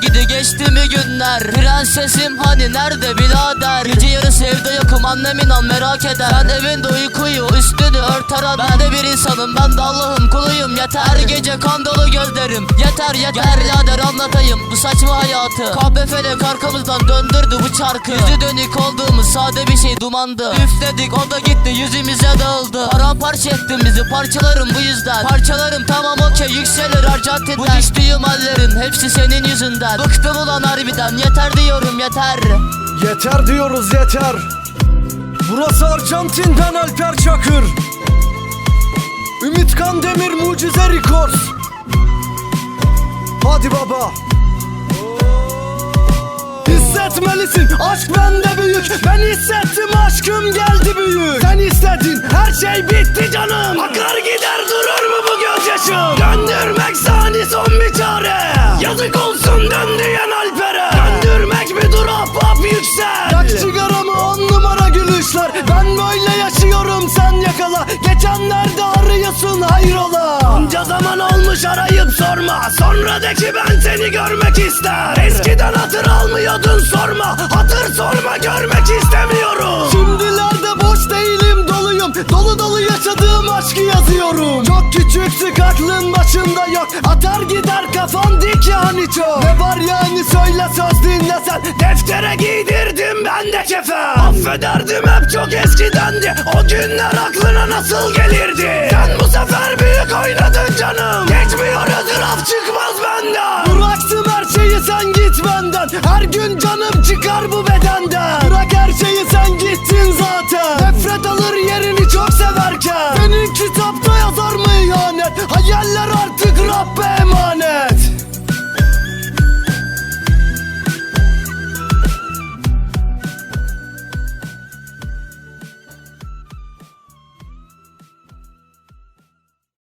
gidi geçti mi günler? Prensesim hani nerede birader? Gece annem inan merak eder. Sen evinde uykuyu üstünü örter adam Ben de bir insanım. Ben de Allah'ın kuluyum. Yeter gece kan dolu gözlerim. Yeter yeter birader anlatayım. Bu saçma hayatı. KBF'le arkamızdan döndürdü bu çarkı. Yüzü dönük olduğumuz sade bir şey dumandı. Üfledik o da gitti yüzümüze dağıldı. Paramparça ettin bizi parçalarım bu yüzden. Parçalarım tamam okey yükselir Arjantin'den Bu düştüğüm hallerin hepsi senin yüzünden. Bıktım ulan harbiden yeter diyorum yeter. Yeter diyoruz yeter Burası Arjantin'den Alper Çakır. Ümit Kandemir Mucize Records. Hadi baba. Hissetmelisin aşk bende büyük. Ben hissettim aşkım geldi büyük. Sen istedin her şey bitti canım. Akar gider durur olmuş arayıp sorma. Sonra de ki ben seni görmek ister. Eskiden hatır almıyordun sorma. Hatır sorma görmek istemiyorum. Şimdilerde boş değilim doluyum. Dolu dolu yaşadığım aşkı yazıyorum. Çok küçüksün aklın başında yok. Atar gider kafan dik yani çok. Ne var yani söyle söz dinlesen. Deftere giydirdim ben de kefe. Affederdim hep çok eskidendi. O günler aklına nasıl gelirdi? Sen bu sefer büyük oynadın canım Her gün canım çıkar bu bedenden. Bırak her şeyi sen gittin zaten